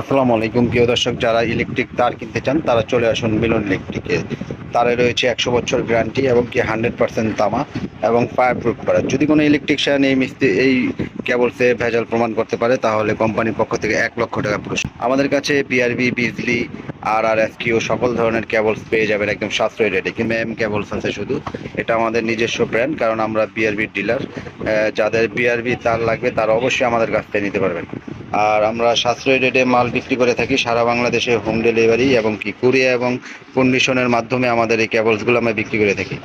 আসসালামু আলাইকুম। প্রিয় দর্শক, যারা ইলেকট্রিক তার কিনতে চান, তারা চলে আসুন মিলন ইলেকট্রিকে তারে রয়েছে একশো বছর গ্যারান্টি এবং কি হান্ড্রেড পার্সেন্ট তামা এবং ফায়ার প্রুফ করা। যদি কোনো ইলেকট্রিশিয়ান এই মিস্ত্রি এই কেবলসে ভেজাল প্রমাণ করতে পারে, তাহলে কোম্পানির পক্ষ থেকে এক লক্ষ টাকা পুরস্কার। আমাদের কাছে বিআরবি বিজলি আর আর এস কিউ সকল ধরনের কেবলস পেয়ে যাবেন একদম সাশ্রয়ী রেটে কিন্তু এম কেবলস আছে শুধু। এটা আমাদের নিজস্ব ব্র্যান্ড কারণ আমরা বিআরবির ডিলার যাদের বিআরবি তার লাগবে, তারা অবশ্যই আমাদের কাছ থেকে নিতে পারবেন। আর আমরা সাশ্রয়ী রেটে মাল বিক্রি করে থাকি সারা বাংলাদেশে হোম ডেলিভারি এবং কি কুরিয়া এবং কন্ডিশনের মাধ্যমে আমাদের এই কেবলসগুলো আমরা বিক্রি করে থাকি।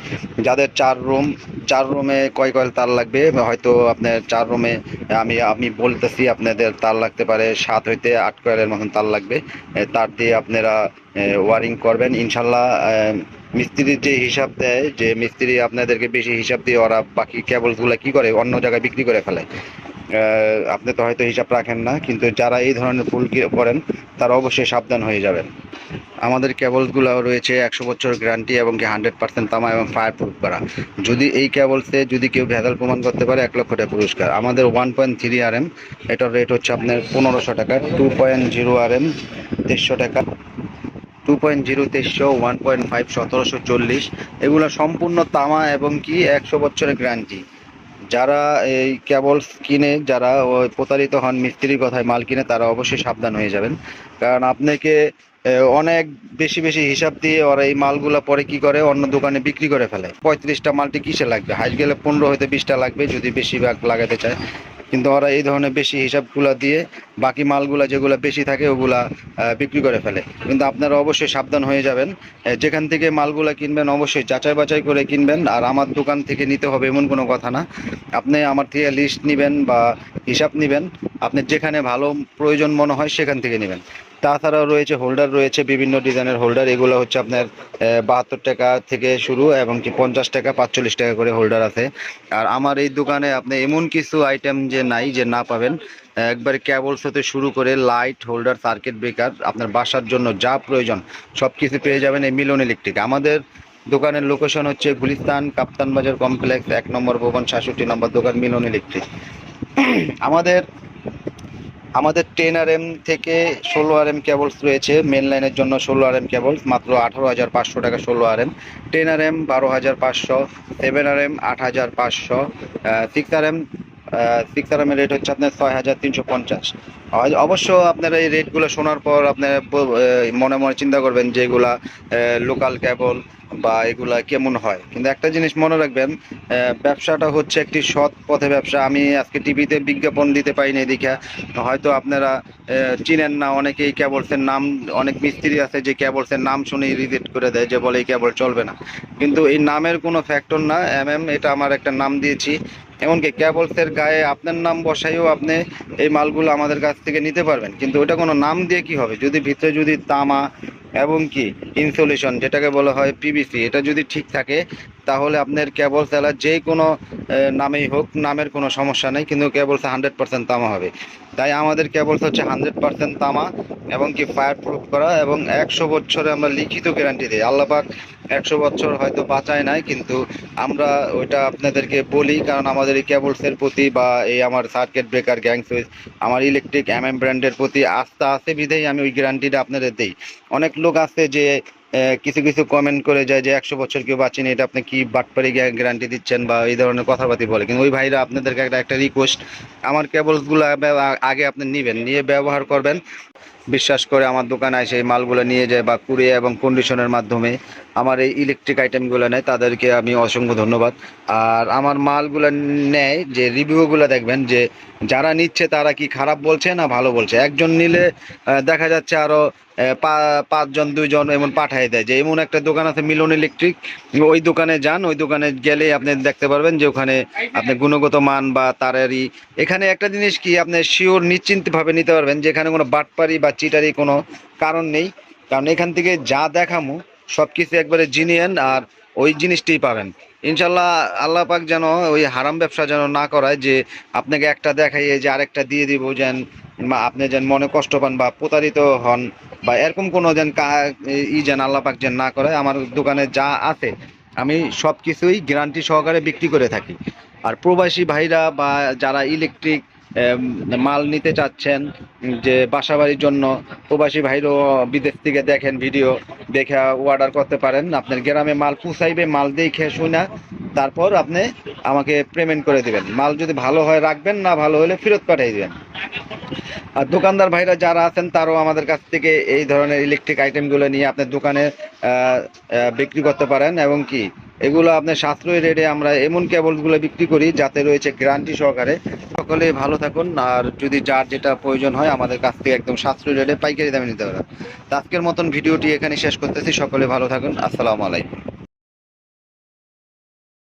যাদের চার রুম চার রুমে কয় কয়েল তার লাগবে? হয়তো আপনার চার রুমে আমি আমি বলতেছি আপনাদের তার লাগতে পারে সাত হইতে আট কয়েলের মতন তার লাগবে। তার দিয়ে আপনারা ওয়ারিং করবেন। ইনশাল্লাহ মিস্ত্রির যে হিসাব দেয়, যে মিস্ত্রি আপনাদেরকে বেশি হিসাব দিয়ে ওরা বাকি কেবলসগুলো কি করে? অন্য জায়গায় বিক্রি করে ফেলে। আপনি তো হয়তো হিসাব রাখেন না, কিন্তু যারা এই ধরনের কি- করেন, তারা অবশ্যই সাবধান হয়ে যাবেন। আমাদের কেবলসগুলো রয়েছে একশো বছর গ্যারান্টি এবং কি হান্ড্রেড পার্সেন্ট তামা এবং ফায়ার প্রুফ করা। যদি এই কেবলসে যদি কেউ ভেজাল প্রমাণ করতে পারে, এক লক্ষ টাকা পুরস্কার। আমাদের one point three R M এটার রেট হচ্ছে আপনার পনেরোশো টাকা two point zero R M দেড়শো টাকা টু পয়েন্ট জিরো তেইশশো ওয়ান পয়েন্ট ফাইভ সতেরোশো চল্লিশ। এগুলো সম্পূর্ণ তামা এবং কি একশো বছরের গ্যারান্টি যারা এই কেবল কিনে, যারা প্রতারিত হন, মিস্ত্রির কথায় মাল কিনে, তারা অবশ্যই সাবধান হয়ে যাবেন। কারণ আপনাকে অনেক বেশি বেশি হিসাব দিয়ে ওরা এই মালগুলো পরে কি করে? অন্য দোকানে বিক্রি করে ফেলে। পঁয়ত্রিশটা মালটি কিসে লাগবে? হাইট গেলে পনেরো হয়তো বিশটা লাগবে, যদি বেশিরভাগ লাগাতে চায়। কিন্তু ওরা এই ধরনের বেশি হিসাবগুলো দিয়ে বাকি মালগুলা যেগুলো বেশি থাকে, ওগুলা বিক্রি করে ফেলে। কিন্তু আপনারা অবশ্যই সাবধান হয়ে যাবেন। যেখান থেকে মালগুলা কিনবেন, অবশ্যই যাচাই বাছাই করে কিনবেন। আর আমার দোকান থেকে নিতে হবে এমন কোনো কথা না। আপনি আমার থেকে লিস্ট নেবেন বা হিসাব নেবেন। আপনি যেখানে ভালো প্রয়োজন মনে হয় সেখান থেকে নেবেন। তাছাড়াও রয়েছে হোল্ডার, রয়েছে বিভিন্ন ডিজাইনের হোল্ডার। এগুলো হচ্ছে আপনার বাহাত্তর টাকা থেকে শুরু এবং কি পঞ্চাশ টাকা, পাঁচচল্লিশ টাকা করে হোল্ডার আছে। আর আমার এই দোকানে আপনি এমন কিছু আইটেম যে নাই, যে না পাবেন, একবারে কেবলস হতে শুরু করে লাইট হোল্ডার সার্কিট ব্রেকার আপনার বাসার জন্য যা প্রয়োজন সব কিছু পেয়ে যাবেন এই মিলন ইলেকট্রিক আমাদের দোকানের লোকেশন হচ্ছে গুলিস্তান কাপ্তান বাজার কমপ্লেক্স এক নম্বর ভবন, সাতষট্টি নম্বর দোকান মিলন ইলেকট্রিক আমাদের আমাদের টেন আর এম থেকে ষোলো আর এম কেবলস রয়েছে মেন লাইনের জন্য ষোলো আর এম কেবলস মাত্র আঠারো হাজার পাঁচশো টাকা ষোলো R M ten R M বারো হাজার পাঁচশো সেভেন আর এম আট হাজার পাঁচশো six R M six R এমের rate হচ্ছে আপনার ছয় হাজার তিনশো পঞ্চাশ। অবশ্য আপনারা এই রেটগুলো শোনার পর আপনারা মনে মনে চিন্তা করবেন যে এগুলা লোকাল কেবল বা এগুলা কেমন হয়। কিন্তু একটা জিনিস মনে রাখবেন ব্যবসাটা হচ্ছে একটি সৎ পথে ব্যবসা। আমি আজকে টিভিতে বিজ্ঞাপন দিতে পাইনি দেখা হয়তো আপনারা চিনেন না অনেকেই কেবলসের নাম, অনেক মিস্ত্রি আছে যে কেবলসের নাম শুনেই রিজেক্ট করে দেয় যে বলে এই কেবল চলবে না। কিন্তু এই নামের কোনো ফ্যাক্টর না। এম এম এটা আমার একটা নাম দিয়েছি। এমনকি কেবলসের গায়ে আপনার নাম বসাইও আপনি এই মালগুলো আমাদের কাছ থেকে নিতে পারবেন। কিন্তু ওটা কোনো নাম দিয়ে কি হবে? যদি ভিতরে যদি তামা এবং কি? ইনসুলেশন যেটাকে বলা হয় পিবিসি এটা যদি ঠিক থাকে তাহলে আপনার কেবল সেলার যে কোনো নামেই হোক, নামের কোনো সমস্যা নেই, কিন্তু কেবলস হান্ড্রেড পার্সেন্ট তামা হবে। তাই আমাদের কেবলস হচ্ছে হান্ড্রেড পার্সেন্ট তামা এবং কি ফায়ার প্রুফ করা এবং একশো বছরে আমরা লিখিত গ্যারান্টি দিই। আল্লাপাক একশো বছর হয়তো বাঁচায় নাই, কিন্তু আমরা ওইটা আপনাদেরকে বলি, কারণ আমাদের এই কেবলসের প্রতি বা এই আমার সার্কিট ব্রেকার গ্যাং সুইচ আমার ইলেকট্রিক এম এম ব্র্যান্ডের প্রতি আস্থা আছে বিধেই আমি ওই গ্যারান্টিটা আপনাদের দিই। অনেক লোক আছে যে কিছু কিছু কমেন্ট করে যায় যে একশো বছর কেউ বাঁচেনি, এটা আপনি কি বাটপারি গ্যারান্টি দিচ্ছেন বা এই ধরনের কথাবার্তি বলে। কিন্তু ওই ভাইরা আপনাদেরকে একটা একটা রিকোয়েস্ট আমার কেবলসগুলো আগে আপনি নেবেন, নিয়ে ব্যবহার করবেন। বিশ্বাস করে আমার দোকানে এসে এই মালগুলো নিয়ে যায় বা কুরিয়া এবং কন্ডিশনের মাধ্যমে আমার এই ইলেকট্রিক আইটেমগুলো নেয়, তাদেরকে আমি অসংখ্য ধন্যবাদ। আর আমার মালগুলো নেয় যে রিভিউগুলো দেখবেন, যে যারা নিচ্ছে তারা কি খারাপ বলছে না ভালো বলছে? একজন নিলে দেখা যাচ্ছে আরও পাঁচজন, দুইজন এমন পাঠাই দেয় যে এমন একটা দোকান আছে মিলন ইলেকট্রিক ওই দোকানে যান, ওই দোকানে গেলে আপনি দেখতে পারবেন যে ওখানে আপনি গুণগত মান বা তারেরই। এখানে একটা জিনিস কি, আপনি শিওর নিশ্চিন্তভাবে নিতে পারবেন যে এখানে কোনো বাটপারি বা চিটারি কোনো কারণ নেই। কারণ এখান থেকে যা দেখামু সব কিছু একবারে জিনিয়েন আর ওই জিনিসটাই পাবেন। ইনশাল্লাহ আল্লাহ পাক যেন ওই হারাম ব্যবসা যেন না করায় যে আপনাকে একটা দেখাইয়ে যে আরেকটা দিয়ে দিব যেন মা আপনি যেন মনে কষ্ট পান বা প্রতারিত হন বা এরকম কোনো যেন ই যেন আল্লাহ পাক যেন না করায়। আমার দোকানে যা আছে, আমি সব কিছুই গ্যারান্টি সহকারে বিক্রি করে থাকি। আর প্রবাসী ভাইরা বা যারা ইলেকট্রিক মাল নিতে চাচ্ছেন, যে বাসাবাড়ির জন্য প্রবাসী ভাইরও বিদেশ থেকে দেখেন ভিডিও, দেখে অর্ডার করতে পারেন। আপনার গ্রামে মাল পুষাইবে, মাল দেখে শুনে তারপর আপনি আমাকে পেমেন্ট করে দেবেন। মাল যদি ভালো হয় রাখবেন, না ভালো হলে ফেরত পাঠিয়ে দেবেন। আর দোকানদার ভাইরা যারা আছেন, তারাও আমাদের কাছ থেকে এই ধরনের ইলেকট্রিক আইটেমগুলো নিয়ে আপনার দোকানে বিক্রি করতে পারেন। এবং কি? এগুলো আপনার সাশ্রয় রেটে আমরা এমন কেবলগুলো বিক্রি করি যাতে রয়েছে গ্যারান্টি সহকারে। সকলে ভালো থাকুন আর যদি যার যেটা প্রয়োজন হয় আমাদের কাছ থেকে একদম সাশ্রয় রেটে পাইকারি দামে নিতে পারেন। আজকের মতন ভিডিওটি এখানে শেষ করতেছি। সকলে ভালো থাকুন। আসসালামু আলাইকুম।